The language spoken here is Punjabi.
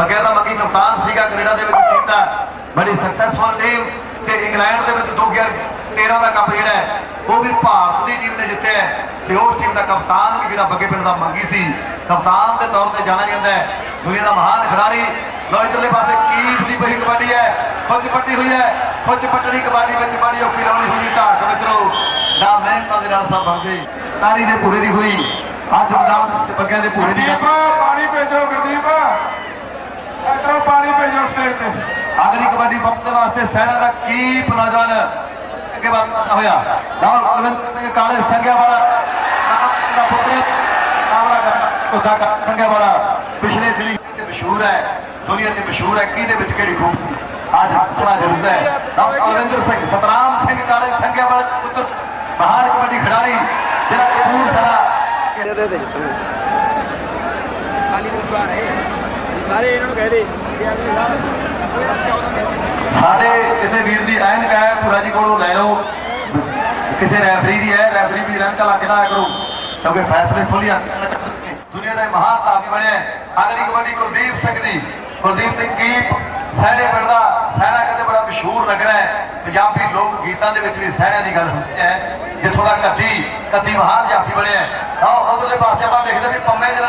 ਬਗਿਆ ਮੱਕੀ ਕਪਤਾਨ ਸੀਗਾ, ਕੈਨੇਡਾ ਦੇ ਵਿੱਚ ਟੀਮ ਦਾ ਬੜੀ ਸਕਸੈਸਫੁਲ ਟੀਮ ਤੇ ਇੰਗਲੈਂਡ ਦੇ ਵਿੱਚ 2013 ਦਾ ਕੱਪ ਜਿਹੜਾ ਹੈ, ਉਹ ਵੀ ਭਾਰਤ ਦੀ ਟੀਮ ਨੇ ਜਿੱਤਿਆ ਤੇ ਉਸ ਟੀਮ ਦਾ ਕਪਤਾਨ ਵੀ ਜਿਹੜਾ ਬੱਗੇ ਪਿੰਡ ਦਾ ਮੰਗੀ ਸੀ। ਕਪਤਾਨ ਦੇ ਤੌਰ ਤੇ ਜਾਣਿਆ ਜਾਂਦਾ ਹੈ, ਦੁਨੀਆ ਦਾ ਮਹਾਨ ਖਿਡਾਰੀ। ਲੋ ਇਧਰਲੇ ਪਾਸੇ ਕੀਪ ਦੀ ਬਹੀ ਕਬੱਡੀ ਹੈ ਖੁੱਜ ਪੱਟੀ ਹੋਈ ਹੈ ਖੁੱਜ ਪੱਟਣੀ ਕਬੱਡੀ ਵਿੱਚ ਬੜੀ ਔਖੀ ਲਾਉਣੀ ਹੋਈ ਢਾਕ ਮਿੱਤਰੋ, ਨਾ ਮਿਹਨਤਾਂ ਦੇ ਨਾਲ ਸਭ ਬਣਦੇ। ਤਾਰੀ ਦੇ ਪੂਰੇ ਦੀ ਹੋਈ, ਅੱਜ ਮੈਦਾਨ ਬੱਗਿਆਂ ਦੇ ਪੂਰੇ ਦੀ ਪਾਣੀ ਭੇਜੋ ਪਾਣੀ ਭੇਜੋ ਕਬੱਡੀ ਪੰਪ ਦੇ ਵਾਸਤੇ ਸੈਣਾ ਦਾ ਕੀਪ ਨੌਜਵਾਨ ਅੱਗੇ ਵਾਪਸ ਹੋਇਆ? ਲਾਲ ਅਰਵਿੰਦ ਸਿੰਘ ਕਾਲੇ ਸੰਘਿਆ ਵਾਲਾ ਦਾ ਪੁੱਤਰ ਕਾਵਲਾ ਕਰਤਾ। ਉਦਾ ਦਾ ਸੰਘਿਆ ਵਾਲਾ ਪਿਛਲੇ ਦਿਨੀ ਤੇ ਮਸ਼ਹੂਰ ਹੈ, ਦੁਨੀਆ ਤੇ ਮਸ਼ਹੂਰ ਹੈ, ਕਿਹਦੇ ਵਿੱਚ ਕਿਹੜੀ ਖੂਬੀ ਅੱਜ ਹੱਸਣਾ ਜ਼ਰੂਰ ਹੈ। ਲਾਲ ਅਰਵਿੰਦਰ ਸਿੰਘ ਸਤਰਾਮ ਸਿੰਘ ਕਾਲੇ ਸੰਘਿਆ ਵਾਲਾ ਪੁੱਤਰ, ਮਹਾਨ ਕਬੱਡੀ ਖਿਡਾਰੀ, ਜਿਹੜਾ ਕਪੂਰਥਲਾ ਦੇ ਦੇ ਦੇ ਜਿੱਤਣਗੇ। ਖਾਲੀ ਨੂੰ ਜਵਾ ਸਾਰੇ ਇਹਨਾਂ ਨੂੰ ਕਹਿ ਦੇ। ਸਾਡੇ ਕਿਸੇ ਵੀਰ ਦੀ ਐਨਕ ਹੈ ਪੂਰਾ ਜੀ ਕੋਲੋਂ ਲੈ ਲਓ। ਕਿਸੇ ਰੈਫਰੀ ਦੀ ਹੈ ਰੈਫਰੀ ਵੀ ਰੰਗ ਲਾ ਕੇ ਨਾ ਕਰੋ। ਕਿਉਂਕਿ ਫੈਸਲੇ ਫੁੱਲੀ ਦੁਨੀਆ ਦਾ ਮਹਾਨ ਤਾਜ ਬਣਿਆ ਅਗਲੀ ਕਬੱਡੀ ਕੁਲਦੀਪ ਸਿੰਘ ਦੀ। ਕੁਲਦੀਪ ਸਿੰਘ ਕੀਪ ਸਹਿਣੇ ਪਿੰਡ ਦਾ? ਸਹਿਣਾ ਕਹਿੰਦੇ ਬੜਾ ਮਸ਼ਹੂਰ ਨਗਰ ਹੈ। ਪੰਜਾਬੀ ਲੋਕ ਗੀਤਾਂ ਦੇ ਵਿੱਚ ਵੀ ਸਹਿਣਿਆਂ ਦੀ ਗੱਲ ਹੁੰਦੀ ਹੈ। ਜਿੱਥੋਂ ਦਾ ਕੱਦੀ ਕੱਦੀ ਮਹਾਨ ਜਾਫੀ ਬਣਿਆ ਹੈ। ਆਓ, ਉਧਰਲੇ ਪਾਸੇ ਆਪਾਂ ਵੇਖਦੇ ਵੀ ਪੰਮੇ ਦੇ